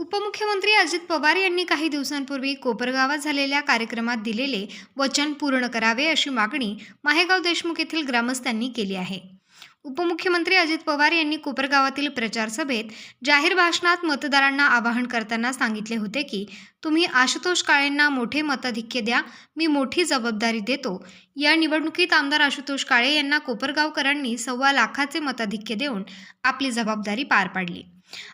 उपमुख्यमंत्री अजित पवार यांनी काही दिवसांपूर्वी कोपरगावात झालेल्या कार्यक्रमात दिलेले वचन पूर्ण करावे अशी मागणी माहेगाव देशमुख येथील ग्रामस्थांनी केली आहे. उपमुख्यमंत्री अजित पवार यांनी कोपरगावातील प्रचार सभेत जाहीर भाषणात मतदारांना आवाहन करताना सांगितले होते की तुम्ही आशुतोष काळेंना मोठे मताधिक्य द्या मी मोठी जबाबदारी देतो या निवडणुकीत आमदार आशुतोष काळे यांना कोपरगावकरांनी सव्वा लाखाचे मताधिक्य देऊन आपली जबाबदारी पार पाडली.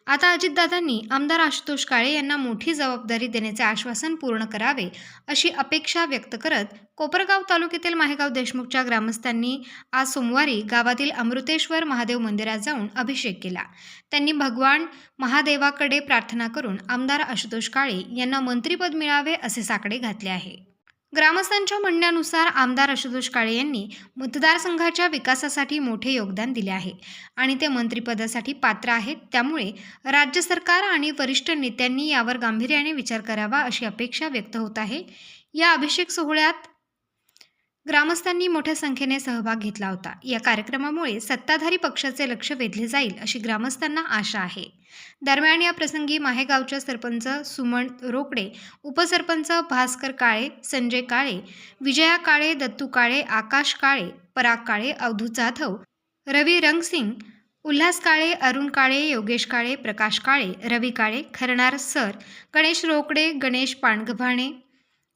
आता अजितदादांनी आमदार आशुतोष काळे यांना मोठी जबाबदारी देण्याचे आश्वासन पूर्ण करावे अशी अपेक्षा व्यक्त करत कोपरगाव तालुक्यातील माहेगाव देशमुखच्या ग्रामस्थांनी आज सोमवारी गावातील अमृतेश्वर महादेव मंदिरात जाऊन अभिषेक केला. त्यांनी भगवान महादेवाकडे प्रार्थना करून आमदार आशुतोष काळे यांना मंत्रीपद मिळावे असे साकडे घातले आहे. ग्रामस्थांच्या म्हणण्यानुसार आमदार आशुतोष काळे यांनी मतदारसंघाच्या विकासासाठी मोठे योगदान दिले आहे आणि ते मंत्रिपदासाठी पात्र आहेत. त्यामुळे राज्य सरकार आणि वरिष्ठ नेत्यांनी यावर गांभीर्याने विचार करावा अशी अपेक्षा व्यक्त होत आहे. या अभिषेक सोहळ्यात ग्रामस्थांनी मोठ्या संख्येने सहभाग घेतला होता. या कार्यक्रमामुळे सत्ताधारी पक्षाचे लक्ष वेधले जाईल अशी ग्रामस्थांना आशा आहे. दरम्यान या प्रसंगी माहेगावच्या सरपंच सुमन रोकडे उपसरपंच Bhaskar Kale Sanjay Kale Vijaya Kale Dattu Kale Akash Kale Parag Kale Avdhu Jadhav Ravi Rangsingh Ulhas Kale Arun Kale Yogesh Kale Prakash Kale Ravi Kale Kharnar sir Ganesh Rokade Ganesh Pangbhane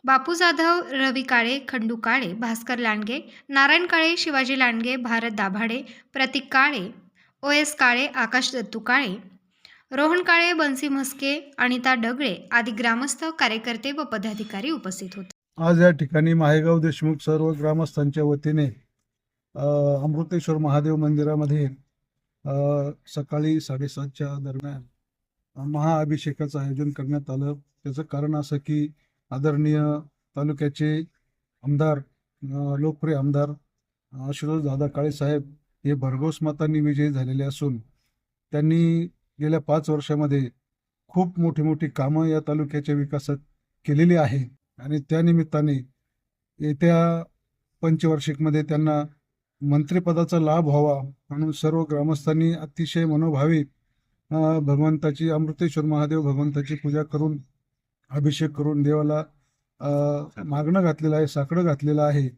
Bapu Jadhav Ravi Kale Khandu Kale Bhaskar Landge Narayan Kale Shivaji Landge Bharat Dabhade Pratik Kale O S Kale Akash Dattu Kale Rohan Kale Bansi Mhaske Anita Dagle आदी ग्रामस्थ कार्यकर्ते व पदाधिकारी उपस्थित होते. आज या ठिकाणी माहेगाव देशमुख सर्व ग्रामस्थांच्या वतीने अमृतेश्वर महादेव मंदिरामध्ये सकाळी साडेसातच्या दरम्यान महाअभिषेकाचं आयोजन करण्यात आलं. त्याचं कारण असं की आदरणीय तालुक्याचे आमदार लोकप्रिय आमदार आशुतोष दादा काळे साहेब हे भरघोस मतांनी विजयी झालेले असून त्यांनी गेल्या पाच वर्षामध्ये खूप मोठी मोठी कामं या तालुक्याच्या विकासात केलेली आहे. आणि त्यानिमित्ताने येत्या पंचवार्षिकमध्ये त्यांना मंत्रिपदाचा लाभ व्हावा म्हणून सर्व ग्रामस्थांनी अतिशय मनोभावी भगवंताची अमृतेश्वर महादेव भगवंताची पूजा करून अभिषेक करून देवाला मागणं घातलेलं आहे साकडं घातलेलं आहे.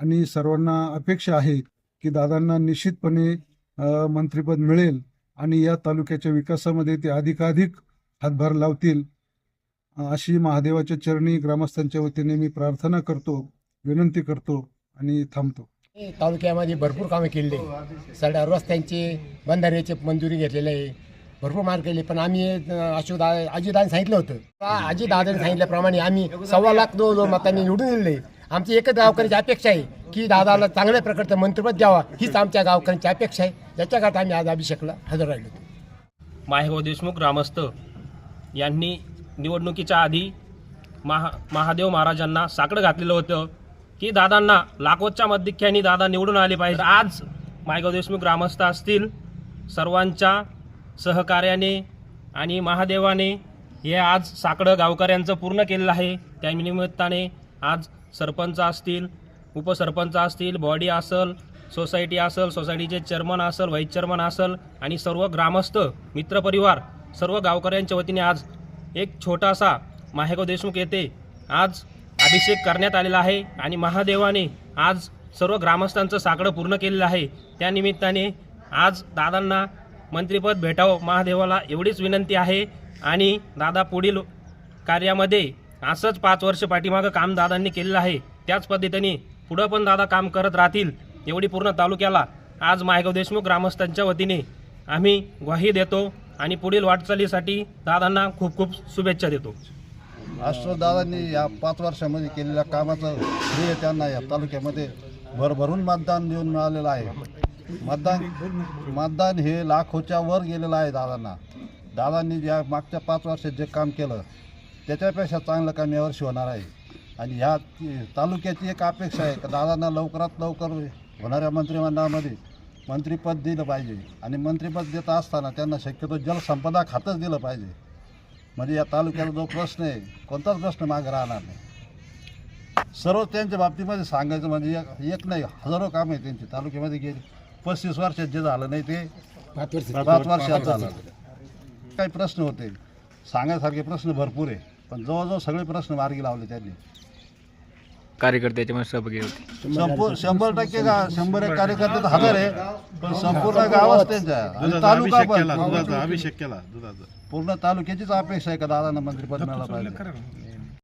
आणि सर्वांना अपेक्षा आहे की दादांना निश्चितपणे मंत्रीपद मंत्रिपद मिळेल आणि या तालुक्याच्या विकासामध्ये ते अधिकाधिक हातभार लावतील. अशी महादेवाच्या चरणी ग्रामस्थांच्या वतीने मी प्रार्थना करतो विनंती करतो आणि थांबतो. तालुक्यामध्ये भरपूर कामे केलेली आहे सगळ्या रस्त्यांचे बंधाऱ्याचे मंजुरी घेतलेले आहे. भरपूर मार्ग केले पण आम्ही अशोक अजितदादांनी सांगितलं होतं. अजितदादांनी सांगितल्याप्रमाणे आम्ही सव्वा लाख दोन दोन मतांनी निवडून दिले. आमची एकच गावकऱ्याची अपेक्षा आहे की दादाला चांगल्या प्रकारचं मंत्रिपद द्यावा हीच आमच्या गावकऱ्यांची अपेक्षा आहे. त्याच्याकरता आम्ही आज अभिषेकला हजर राहिलो माहेगाव देशमुख ग्रामस्थ. यांनी निवडणुकीच्या आधी महा महादेव महाराजांना साकडं घातलेलं होतं की दादांना लाखोच्या मध्यख्यानी दादा निवडून आले पाहिजे. आज माहेगाव देशमुख ग्रामस्थ असतील सर्वांच्या सहकार्याने आणि महादेवाने हे आज साकडं गावकऱ्यांचं पूर्ण केलेलं आहे. त्या निमित्ताने आज सरपंच असतील उपसरपंच असतील बॉडी असल सोसायटी असल सोसायटीचे चेअरमन असल व्हाईस चेअरमन असल आणि सर्व ग्रामस्थ मित्रपरिवार सर्व गावकऱ्यांच्या वतीने आज एक छोटासा माहेगाव देशमुख येथे आज अभिषेक करण्यात आलेला आहे आणि महादेवाने आज सर्व ग्रामस्थांचं साकडं पूर्ण केलेलं आहे. त्यानिमित्ताने आज दादांना मंत्रिपद भेटावं महादेवाला एवढीच विनंती आहे. आणि दादा पुढील कार्यामध्ये असंच पाच वर्ष पाठीमागं काम दादांनी केलेलं आहे. त्याच पद्धतीने पुढं पण दादा काम करत राहतील एवढी पूर्ण तालुक्याला आज मायगाव देशमुख ग्रामस्थांच्या वतीने आम्ही ग्वाही देतो आणि पुढील वाटचालीसाठी दादांना खूप खूप शुभेच्छा देतो. दादांनी या पाच वर्षामध्ये केलेल्या कामाचं श्रेय त्यांना या तालुक्यामध्ये भरभरून मतदान देऊन मिळालेलं आहे. मतदान मतदान हे लाखोच्या वर गेलेलं आहे दादांना. दादांनी ज्या मागच्या पाच वर्षात जे काम केलं त्याच्यापेक्षा चांगलं काम यावर्षी होणार आहे. आणि ह्या तालुक्याची एक अपेक्षा आहे का दादांना लवकरात लवकर होणाऱ्या मंत्रिमंडळामध्ये मंत्रिपद दिलं पाहिजे. आणि मंत्रिपद देत असताना त्यांना शक्यतो जलसंपदा खातंच दिलं पाहिजे. म्हणजे या तालुक्याला जो प्रश्न आहे कोणताच प्रश्न मागे राहणार नाही. सर्व त्यांच्या बाबतीमध्ये सांगायचं म्हणजे एक एक नाही हजारो काम आहे त्यांची. तालुक्यामध्ये गेली पस्तीस वर्षात जे झालं नाही ते पाच वर्ष. पाच वर्षात झालं. काही प्रश्न होते. सांगायसारखे प्रश्न भरपूर आहे. पण जवळजवळ सगळे प्रश्न मार्गी लावले त्यांनी. कार्यकर्ते याच्यामध्ये सहभागी होते. संपूर्ण शंभर टक्के गा शंभर एक कार्यकर्ते तर हजर आहे. पण संपूर्ण गावच आहे. आणि तालुका पण. अभिषेक केला दुधाचा पूर्ण तालुक्याचीच अपेक्षा आहे का दादांना मंत्रिपद मिळालं पाहिजे?